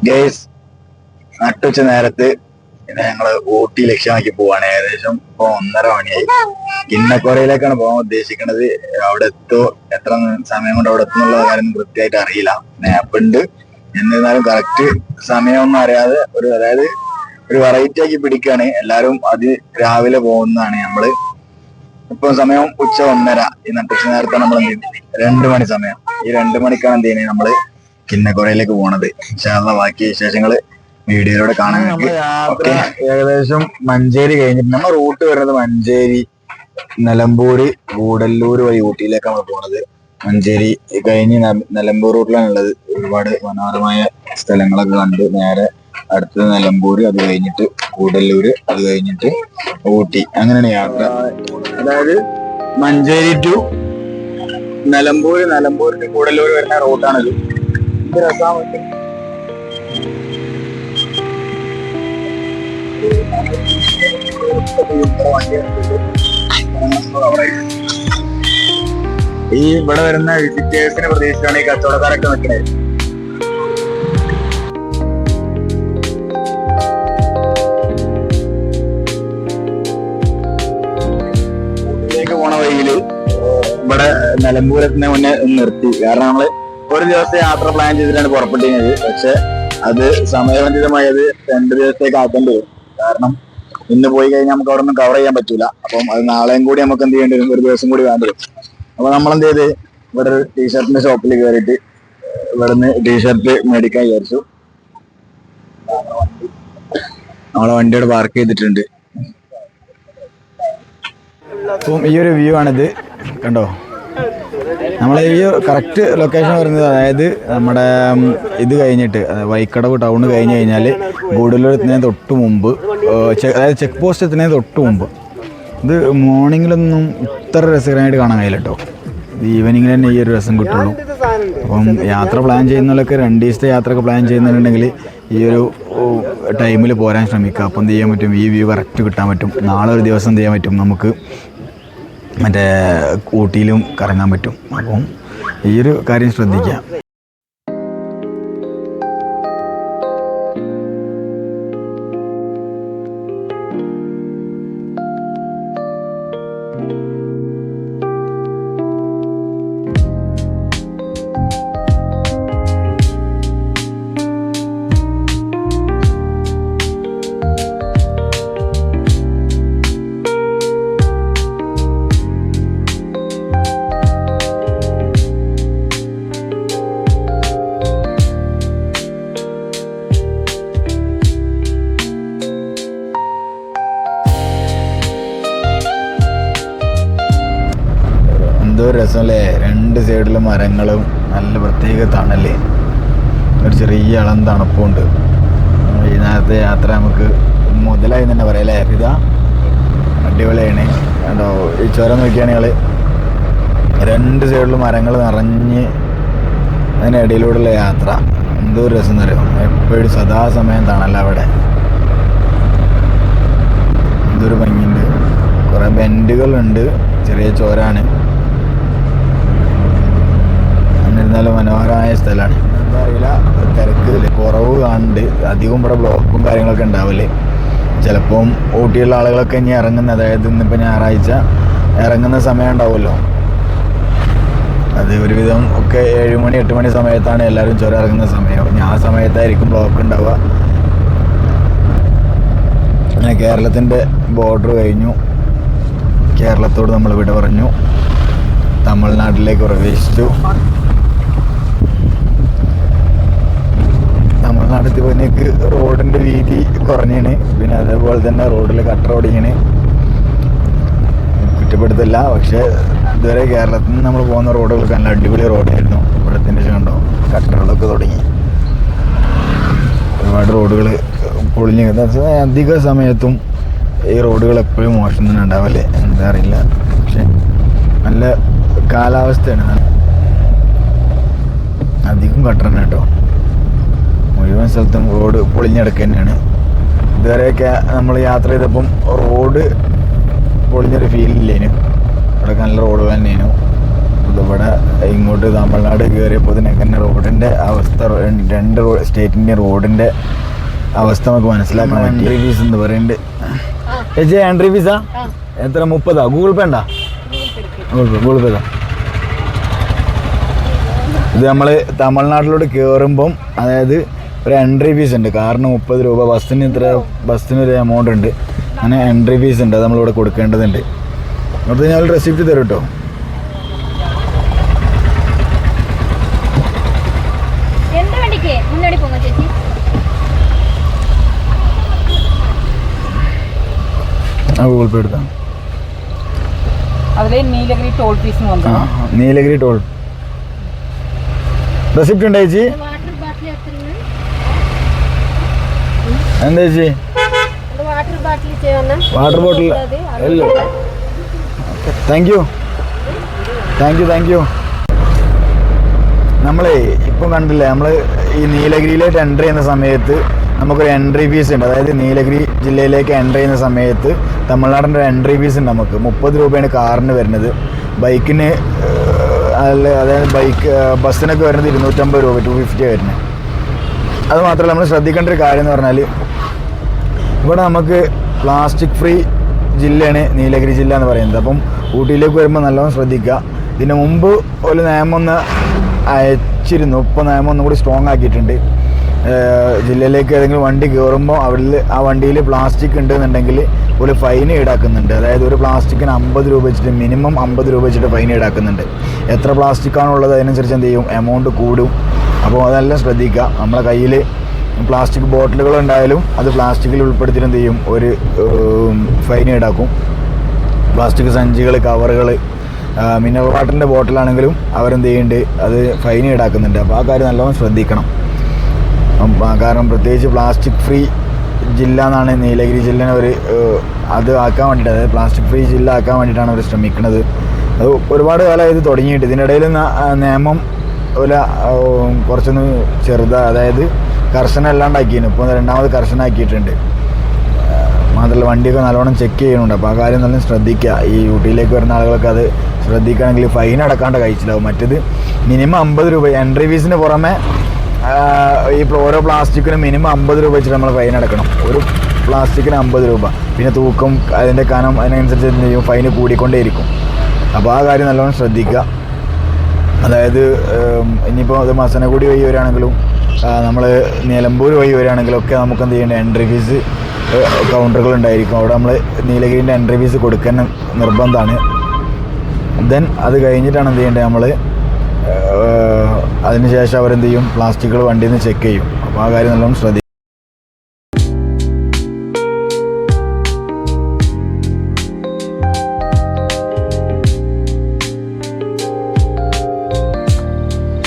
Guys നട്ടുച്ച നേരത്ത് പിന്നെ ഞങ്ങൾ ഊട്ടി ലക്ഷ്യമാക്കി പോവാണ് ഏകദേശം ഇപ്പൊ ഒന്നര മണിയായി. കിണ്ണക്കോറയിലേക്കാണ് പോകാൻ ഉദ്ദേശിക്കുന്നത് അവിടെ എത്തോ എത്ര സമയം കൊണ്ട് അവിടെ എത്തുന്നുള്ള കാര്യം കൃത്യമായിട്ട് അറിയില്ല. മാപ്പ് ഉണ്ട്. എന്നിരുന്നാലും കറക്റ്റ് സമയമൊന്നും അറിയാതെ ഒരു അതായത് ഒരു വെറൈറ്റി ആക്കി പിടിക്കുകയാണ് എല്ലാരും അത് രാവിലെ പോകുന്നതാണ് നമ്മൾ. ഇപ്പൊ സമയം ഉച്ച ഒന്നര. ഈ നട്ടുച്ച നേരത്തെ നമ്മൾ എന്ത് ചെയ്യുന്നത്? രണ്ടു മണി സമയം. ഈ രണ്ടു മണിക്കാണ് എന്ത് ചെയ്യുന്നത് നമ്മൾ കിന്നക്കുറയിലേക്ക് പോണത്. ഇൻഷാല്ല ബാക്കി വിശേഷങ്ങൾ വീഡിയോയിലൂടെ കാണാൻ യാത്ര ഏകദേശം മഞ്ചേരി കഴിഞ്ഞിട്ട് നമ്മൾ റൂട്ട് വരുന്നത് മഞ്ചേരി നിലമ്പൂര് ഗൂഡല്ലൂര് വഴി ഊട്ടിയിലേക്കാണ് പോണത്. മഞ്ചേരി കഴിഞ്ഞ് നിലമ്പൂർ റൂട്ടിലാണ് ഉള്ളത്. ഒരുപാട് മനോഹരമായ സ്ഥലങ്ങളൊക്കെ കണ്ട് നേരെ അടുത്തത് നിലമ്പൂര് അത് കഴിഞ്ഞിട്ട് കൂടല്ലൂര് അത് കഴിഞ്ഞിട്ട് ഊട്ടി. അങ്ങനെയാണ് യാത്ര. അതായത് മഞ്ചേരി ടു നിലമ്പൂര് നിലമ്പൂർ ടു കൂടല്ലൂര് വരുന്ന റൂട്ടാണിത്. ഈ ഇവിടെ വരുന്ന വിസിറ്റേഴ്സിനെ പ്രതീക്ഷിച്ചാണ് ഈ കച്ചവടക്കാരൊക്കെ നിൽക്കുന്നത് പോണ വഴിയിൽ ഇവിടെ നിലമ്പൂരത്തിന് മുന്നേ നിർത്തി. കാരണം നമ്മൾ ഒരു ദിവസത്തെ യാത്ര പ്ലാൻ ചെയ്തിട്ടാണ് പുറപ്പെട്ടിരുന്നത്. പക്ഷെ അത് സമയബന്ധിതമായത് രണ്ട് ദിവസത്തേക്ക് ആക്കേണ്ടി വരും. കാരണം ഇന്ന് പോയി കഴിഞ്ഞാൽ നമുക്ക് അവിടെ ഒന്നും കവർ ചെയ്യാൻ പറ്റൂല. അപ്പം അത് നാളെയും കൂടി നമുക്ക് എന്ത് ചെയ്യേണ്ടി വരും? ഒരു ദിവസം കൂടി വേണ്ടി വരും. അപ്പൊ നമ്മൾ എന്ത് ചെയ്ത്? ഇവിടെ ഒരു ടീഷർട്ടിന്റെ ഷോപ്പിൽ കയറിയിട്ട് ഇവിടുന്ന് ടീഷർട്ട് മേടിക്കാൻ വിചാരിച്ചു. നമ്മളെ വണ്ടിയോട് പാർക്ക് ചെയ്തിട്ടുണ്ട്. അപ്പം ഈ ഒരു വ്യൂ ആണിത്. കണ്ടോ? നമ്മൾ ഈ കറക്റ്റ് ലൊക്കേഷൻ പറയുന്നത് അതായത് നമ്മുടെ ഇത് കഴിഞ്ഞിട്ട് വൈക്കടവ് ടൗൺ കഴിഞ്ഞ് കഴിഞ്ഞാൽ ഗൂഡല്ലൂർ എത്തുന്നതിന് തൊട്ട് മുമ്പ് അതായത് ചെക്ക് പോസ്റ്റ് എത്തുന്നതിന് തൊട്ട് മുമ്പ്. ഇത് മോർണിംഗിലൊന്നും ഇത്ര രസകരമായിട്ട് കാണാൻ കഴിയില്ല കേട്ടോ ഈവനിങ്ങിൽ തന്നെ ഈ ഒരു രസം കിട്ടുള്ളൂ. അപ്പം യാത്ര പ്ലാൻ ചെയ്യുന്നവരൊക്കെ രണ്ട് ദിവസത്തെ യാത്രയൊക്കെ പ്ലാൻ ചെയ്യുന്നുണ്ടെങ്കിൽ ഈ ഒരു ടൈമിൽ പോരാൻ ശ്രമിക്കുക. അപ്പം എന്ത് ചെയ്യാൻ പറ്റും? ഈ വ്യൂ കറക്റ്റ് കിട്ടാൻ പറ്റും. നാളെ ഒരു ദിവസം എന്ത് ചെയ്യാൻ പറ്റും? നമുക്ക് മറ്റേ ഊട്ടിയിലും കറങ്ങാൻ പറ്റും. അപ്പം ഈ ഒരു കാര്യം ശ്രദ്ധിക്കുക. എന്തോ രസമല്ലേ? രണ്ട് സൈഡിലും മരങ്ങളും നല്ല പ്രത്യേക തണലേ. ഒരു ചെറിയ ഇളം തണുപ്പുണ്ട്. വൈകുന്നേരത്തെ യാത്ര നമുക്ക് മുതലായി തന്നെ പറയാം അല്ലേ? ഇതാ അടിപൊളിയാണ്. കണ്ടോ? ഈ ചുരം നോക്കിയാണെങ്കിൽ രണ്ട് സൈഡിലും മരങ്ങൾ നിറഞ്ഞ് അതിനിടയിലൂടെയുള്ള യാത്ര. എന്തോ ഒരു രസം തരും എപ്പോഴും സദാസമയം തണല്ല അവിടെ. എന്തൊരു ഭംഗിയുണ്ട്. കുറേ ബെൻഡുകളുണ്ട്. ചെറിയ ചോരാണ് എന്നിരുന്നാലും മനോഹരമായ സ്ഥലമാണ്. എന്താ അറിയില്ല തിരക്ക് കുറവ് കാണുന്നുണ്ട്. അധികം ഇവിടെ ബ്ലോക്കും കാര്യങ്ങളൊക്കെ ഉണ്ടാവില്ലേ? ചിലപ്പം ഊട്ടിയുള്ള ആളുകളൊക്കെ ഇനി ഇറങ്ങുന്ന അതായത് ഇന്നിപ്പോൾ ഞായറാഴ്ച ഇറങ്ങുന്ന സമയം ഉണ്ടാവുമല്ലോ. അത് ഒരുവിധം ഒക്കെ ഏഴ് മണി എട്ട് മണി സമയത്താണ് എല്ലാവരും ചുരം ഇറങ്ങുന്ന സമയം. ഞാൻ ആ സമയത്തായിരിക്കും ബ്ലോക്ക് ഉണ്ടാവുക. അങ്ങനെ കേരളത്തിന്റെ ബോർഡർ കഴിഞ്ഞു. കേരളത്തോട് നമ്മൾ വിട പറഞ്ഞു. തമിഴ്നാട്ടിലേക്ക് പ്രവേശിച്ചു. തമിഴ്നാട്ടിൽ പോയിക്ക് റോഡിന്റെ രീതി കുറഞ്ഞാണ് പിന്നെ അതേപോലെ തന്നെ റോഡിൽ കട്ട ഓടിയാണ് കുറ്റപ്പെടുത്തില്ല പക്ഷേ ഇതുവരെ കേരളത്തിൽ നിന്ന് നമ്മൾ പോകുന്ന റോഡുകളൊക്കെ നല്ല അടിപൊളി റോഡായിരുന്നു. ഇവിടത്തിന്റെ കണ്ടോ കട്ടറുകളൊക്കെ തുടങ്ങി. ഒരുപാട് റോഡുകൾ പൊളിഞ്ഞ്. അധിക സമയത്തും ഈ റോഡുകൾ എപ്പോഴും മോശം തന്നെ ഉണ്ടാവല്ലേ എന്താ അറിയില്ല. പക്ഷെ നല്ല കാലാവസ്ഥയാണ്. അധികം കട്ടറാണ് കേട്ടോ. മുഴുവൻ സ്ഥലത്തും റോഡ് പൊളിഞ്ഞെടുക്കുക തന്നെയാണ്. ഇതുവരെയൊക്കെ നമ്മൾ യാത്ര ചെയ്തപ്പം റോഡ് പൊളിഞ്ഞൊരു ഫീൽ ഇല്ലേനു. ഇവിടെ നല്ല റോഡ് തന്നെയാണ് ഇതിവിടെ ഇങ്ങോട്ട് തമിഴ്നാട് കയറിയപ്പോൾ തന്നെ റോഡിന്റെ അവസ്ഥ രണ്ട് സ്റ്റേറ്റിന്റെ റോഡിന്റെ അവസ്ഥ നമുക്ക് മനസ്സിലാക്കാൻ എൻട്രി ഫീസ് എന്ന് പറയുന്നുണ്ട് ചേച്ചി എൻട്രി ഫീസാ എത്ര? മുപ്പതാ? ഗൂഗിൾ പേ ഉണ്ടാ? ഗൂഗിൾ പേ ഗൂഗിൾ പേ ഇത് നമ്മൾ തമിഴ്നാട്ടിലോട്ട് കയറുമ്പം അതായത് ഒരു എൻട്രി ഫീസ് ഉണ്ട്. കാറിന് മുപ്പത് രൂപ ബസ്സിന് ഇത്ര ബസ്സിന് ഒരു എമൗണ്ട് ഉണ്ട്. അങ്ങനെ എൻട്രി ഫീസ് ഉണ്ട്. അത് നമ്മളിവിടെ കൊടുക്കേണ്ടതുണ്ട്. അത് ഞാൻ റെസിപ്റ്റ് തരും കേട്ടോ ഗൂഗിൾ പേ എടുത്താണ് നീലഗിരി ടോൾ റെസിപ്റ്റ് ഉണ്ട് ചേച്ചി? എന്താ ചേച്ചി water bottle thank you thank you thank you നമ്മളെ ഇപ്പം കണ്ടില്ലേ നമ്മൾ ഈ നീലഗിരിയിലേക്ക് എന്റർ ചെയ്യുന്ന സമയത്ത് നമുക്കൊരു എൻട്രി ഫീസ് ഉണ്ട്. അതായത് നീലഗിരി ജില്ലയിലേക്ക് എന്റർ ചെയ്യുന്ന സമയത്ത് തമിഴ്നാടിന്റെ ഒരു എൻട്രി ഫീസ് ഉണ്ട് നമുക്ക്. മുപ്പത് രൂപയാണ് കാറിന് വരുന്നത്. ബൈക്കിന് അതായത് ബൈക്ക് ബസ്സിനൊക്കെ വരുന്നത് ഇരുന്നൂറ്റമ്പത് രൂപ ടു ഫിഫ്റ്റി വരുന്നത്. അത് മാത്രമല്ല നമ്മൾ ശ്രദ്ധിക്കേണ്ട ഒരു കാര്യം എന്ന് പറഞ്ഞാൽ ഇവിടെ നമുക്ക് പ്ലാസ്റ്റിക് ഫ്രീ ജില്ലയാണ് നീലഗിരി ജില്ല എന്ന് പറയുന്നത്. അപ്പം ഊട്ടിയിലേക്ക് വരുമ്പോൾ നല്ലോണം ശ്രദ്ധിക്കുക. ഇതിന് മുമ്പ് ഒരു നിയമം ഒന്ന് അയച്ചിരുന്നു. ഇപ്പോൾ നിയമം ഒന്നും കൂടി സ്ട്രോങ് ആക്കിയിട്ടുണ്ട് ജില്ലയിലേക്ക് ഏതെങ്കിലും വണ്ടി കയറുമ്പോൾ അവിടെ ആ വണ്ടിയിൽ പ്ലാസ്റ്റിക് ഉണ്ടെന്നുണ്ടെങ്കിൽ ഒരു ഫൈൻ ഈടാക്കുന്നുണ്ട്. അതായത് ഒരു പ്ലാസ്റ്റിക്കിന് അമ്പത് രൂപ വെച്ചിട്ട് മിനിമം അമ്പത് രൂപ വെച്ചിട്ട് ഫൈൻ ഈടാക്കുന്നുണ്ട്. എത്ര പ്ലാസ്റ്റിക്കാണുള്ളത് അതിനനുസരിച്ച് എന്ത് ചെയ്യും? എമൗണ്ട് കൂടും. അപ്പോൾ അതെല്ലാം ശ്രദ്ധിക്കുക. നമ്മളെ കയ്യിൽ പ്ലാസ്റ്റിക് ബോട്ടിലുകൾ ഉണ്ടായാലും അത് പ്ലാസ്റ്റിക്കിൽ ഉൾപ്പെടുത്തിയിട്ട് എന്ത് ചെയ്യും? ഒരു ഫൈൻ ഈടാക്കും. പ്ലാസ്റ്റിക് സഞ്ചികൾ കവറുകൾ മിനറൽ വാട്ടറിന്റെ ബോട്ടിലാണെങ്കിലും അവരെന്ത് ചെയ്യുന്നുണ്ട്? അത് ഫൈൻ ഈടാക്കുന്നുണ്ട്. അപ്പോൾ ആ കാര്യം നല്ലോണം ശ്രദ്ധിക്കണം. കാരണം പ്രത്യേകിച്ച് പ്ലാസ്റ്റിക് ഫ്രീ ജില്ല എന്നാണ് നീലഗിരി ജില്ലനെ ഒരു അത് ആക്കാൻ വേണ്ടിയിട്ട് അതായത് പ്ലാസ്റ്റിക് ഫ്രീ ജില്ല ആക്കാൻ വേണ്ടിയിട്ടാണ് അവർ ശ്രമിക്കുന്നത് അത് ഒരുപാട് കാലമായി ഇത് തുടങ്ങിയിട്ട്. ഇതിനിടയിൽ നിയമം ഒരു കുറച്ചൊന്ന് ചെറുതാ. അതായത് കർശനം അല്ലാണ്ടാക്കിയിരുന്നു ഇപ്പോൾ രണ്ടാമത് കർശനമാക്കിയിട്ടുണ്ട് മാത്രമല്ല വണ്ടിയൊക്കെ നല്ലോണം ചെക്ക് ചെയ്യുന്നുണ്ട്. അപ്പോൾ ആ കാര്യം നല്ല ശ്രദ്ധിക്കുക ഈ ഊട്ടിയിലേക്ക് വരുന്ന ആളുകളൊക്കെ അത് ശ്രദ്ധിക്കുകയാണെങ്കിൽ ഫൈൻ അടക്കാണ്ട് കഴിച്ചിലാവും. മറ്റേത് മിനിമം അമ്പത് രൂപ. എൻട്രി ഫീസിന് പുറമെ ഈ ഓരോ പ്ലാസ്റ്റിക്കിനും മിനിമം അമ്പത് രൂപ വെച്ചിട്ട് നമ്മൾ ഫൈൻ അടക്കണം. ഒരു പ്ലാസ്റ്റിക്കിന് അമ്പത് രൂപ. പിന്നെ തൂക്കം അതിന്റെ കനം അതിനനുസരിച്ച് എന്ത് ചെയ്യും? ഫൈന് കൂടിക്കൊണ്ടേയിരിക്കും. അപ്പോൾ ആ കാര്യം നല്ലോണം ശ്രദ്ധിക്കുക അതായത് ഇനിയിപ്പോൾ അത് മസനഗുഡി വഴി വരികയാണെങ്കിലും നമ്മൾ നിലമ്പൂർ വഴി വരികയാണെങ്കിലും ഒക്കെ നമുക്ക് എന്ത് ചെയ്യേണ്ട എൻട്രി ഫീസ് കൗണ്ടറുകൾ ഉണ്ടായിരിക്കും. അവിടെ നമ്മൾ നീലഗിരിന്റെ എൻട്രി ഫീസ് കൊടുക്കാൻ നിർബന്ധമാണ്. ദെൻ അത് കഴിഞ്ഞിട്ടാണ് എന്ത് ചെയ്യേണ്ടത് നമ്മൾ അതിനുശേഷം അവരെന്ത് ചെയ്യും? പ്ലാസ്റ്റിക്കുകൾ വണ്ടിയിൽ നിന്ന് ചെക്ക് ചെയ്യും. അപ്പോൾ ആ കാര്യം നല്ലോണം ശ്രദ്ധിക്കും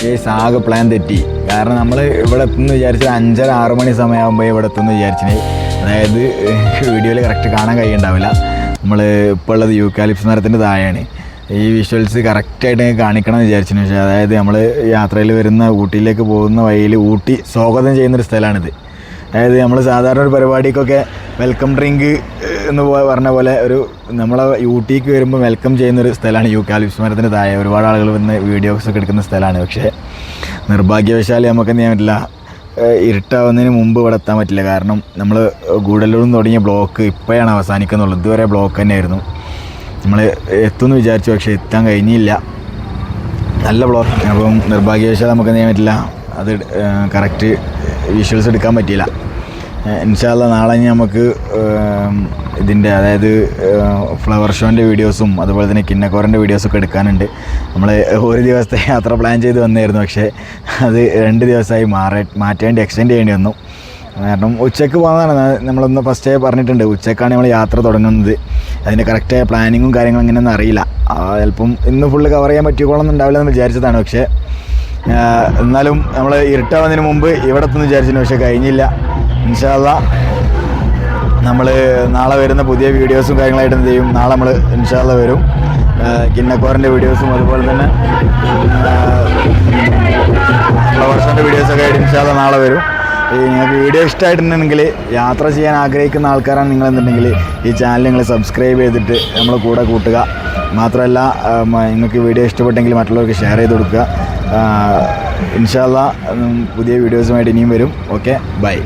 കേസ് ആകെ പ്ലാൻ തെറ്റി. കാരണം നമ്മൾ ഇവിടെ എത്തുന്നു വിചാരിച്ചത് അഞ്ചര ആറ് മണി സമയമാകുമ്പോൾ ഇവിടെ എത്തുന്നു വിചാരിച്ചിന്. അതായത് വീഡിയോയിൽ കറക്റ്റ് കാണാൻ കഴിയുണ്ടാവില്ല നമ്മൾ ഇപ്പോൾ ഉള്ളത് യൂക്കാലിപ്സ് മരത്തിന്റെ താഴെയാണ്. ഈ വിഷ്വൽസ് കറക്റ്റായിട്ട് കാണിക്കണം എന്ന് വിചാരിച്ചു പക്ഷേ അതായത് നമ്മൾ യാത്രയിൽ വരുന്ന ഊട്ടിയിലേക്ക് പോകുന്ന വഴിയിൽ ഊട്ടി സ്വാഗതം ചെയ്യുന്നൊരു സ്ഥലമാണിത്. അതായത് നമ്മൾ സാധാരണ ഒരു പരിപാടിക്കൊക്കെ വെൽക്കം ഡ്രിങ്ക് എന്ന് പറഞ്ഞ പോലെ ഒരു നമ്മളെ ഊട്ടിക്ക് വരുമ്പോൾ വെൽക്കം ചെയ്യുന്ന ഒരു സ്ഥലമാണ് യൂക്കാലിപ്സ് മരത്തിന് താഴെ. ഒരുപാട് ആളുകൾ വന്ന് വീഡിയോസ് ഒക്കെ എടുക്കുന്ന സ്ഥലമാണ്. പക്ഷേ നിർഭാഗ്യവശാൽ നമുക്ക് എന്ത് ചെയ്യാൻ പറ്റില്ല. ഇരുട്ടാവുന്നതിന് മുമ്പ് ഇവിടെ എത്താൻ പറ്റില്ല. കാരണം നമ്മൾ ഗൂഡല്ലൂരിൽ നിന്ന് തുടങ്ങിയ ബ്ലോക്ക് ഇപ്പോഴാണ് അവസാനിക്കുന്നുള്ളൂ ഇതുവരെ ബ്ലോക്ക് തന്നെയായിരുന്നു. നമ്മൾ എത്തുമെന്ന് വിചാരിച്ചു പക്ഷേ എത്താൻ കഴിഞ്ഞില്ല. നല്ല ബ്ലോക്ക് അപ്പം നിർഭാഗ്യവശാൽ നമുക്ക് എന്ത് ചെയ്യാൻ പറ്റില്ല. അത് കറക്റ്റ് വിഷ്വൽസ് എടുക്കാൻ പറ്റിയില്ല. ഇൻഷാല്ല നാളെ നമുക്ക് ഇതിന്റെ അതായത് ഫ്ലവർ ഷോന്റെ വീഡിയോസും അതുപോലെ തന്നെ കിന്നക്കോറിന്റെ വീഡിയോസൊക്കെ എടുക്കാനുണ്ട്. നമ്മൾ ഒരു ദിവസത്തെ യാത്ര പ്ലാൻ ചെയ്ത് വന്നായിരുന്നു. പക്ഷേ അത് രണ്ട് ദിവസമായി മാറി മാറ്റേണ്ടി എക്സ്റ്റെൻഡ് ചെയ്യേണ്ടി വന്നു. കാരണം ഉച്ചയ്ക്ക് പോകുന്നതാണ് നമ്മളൊന്ന് ഫസ്റ്റേ പറഞ്ഞിട്ടുണ്ട് ഉച്ചക്കാണ് നമ്മൾ യാത്ര തുടങ്ങുന്നത്. അതിന്റെ കറക്റ്റായ പ്ലാനിങ്ങും കാര്യങ്ങളും അങ്ങനെയൊന്നും അറിയില്ല. ചിലപ്പം ഇന്ന് ഫുള്ള് കവർ ചെയ്യാൻ പറ്റിക്കോളൊന്നുണ്ടാവില്ല എന്ന് വിചാരിച്ചതാണ്. പക്ഷേ എന്നാലും നമ്മൾ ഇരുട്ടാവുന്നതിന് മുമ്പ് ഇവിടെ എത്തുന്നു വിചാരിച്ചിരുന്നു. പക്ഷേ കഴിഞ്ഞില്ല. ഇൻഷാല്ല നമ്മൾ നാളെ വരുന്ന പുതിയ വീഡിയോസും കാര്യങ്ങളായിട്ട് എന്ത് ചെയ്യും? നാളെ നമ്മൾ ഇൻഷാല്ല വരും. കിന്നക്കോറിന്റെ വീഡിയോസും അതുപോലെ തന്നെ ഫ്ലവർസിന്റെ വീഡിയോസൊക്കെ ആയിട്ട് ഇൻഷാല്ല നാളെ വരും. ഈ നിങ്ങൾക്ക് വീഡിയോ ഇഷ്ടമായിട്ടുണ്ടെങ്കിൽ യാത്ര ചെയ്യാൻ ആഗ്രഹിക്കുന്ന ആൾക്കാരാണ് നിങ്ങളെന്നുണ്ടെങ്കിൽ ഈ ചാനൽ നിങ്ങൾ സബ്സ്ക്രൈബ് ചെയ്തിട്ട് നമ്മൾ കൂടെ കൂട്ടുക. മാത്രമല്ല നിങ്ങൾക്ക് വീഡിയോ ഇഷ്ടപ്പെട്ടെങ്കിൽ മറ്റുള്ളവർക്ക് ഷെയർ ചെയ്ത് കൊടുക്കുക. ഇൻഷാല്ല പുതിയ വീഡിയോസുമായിട്ട് ഇനിയും വരും. Okay bye.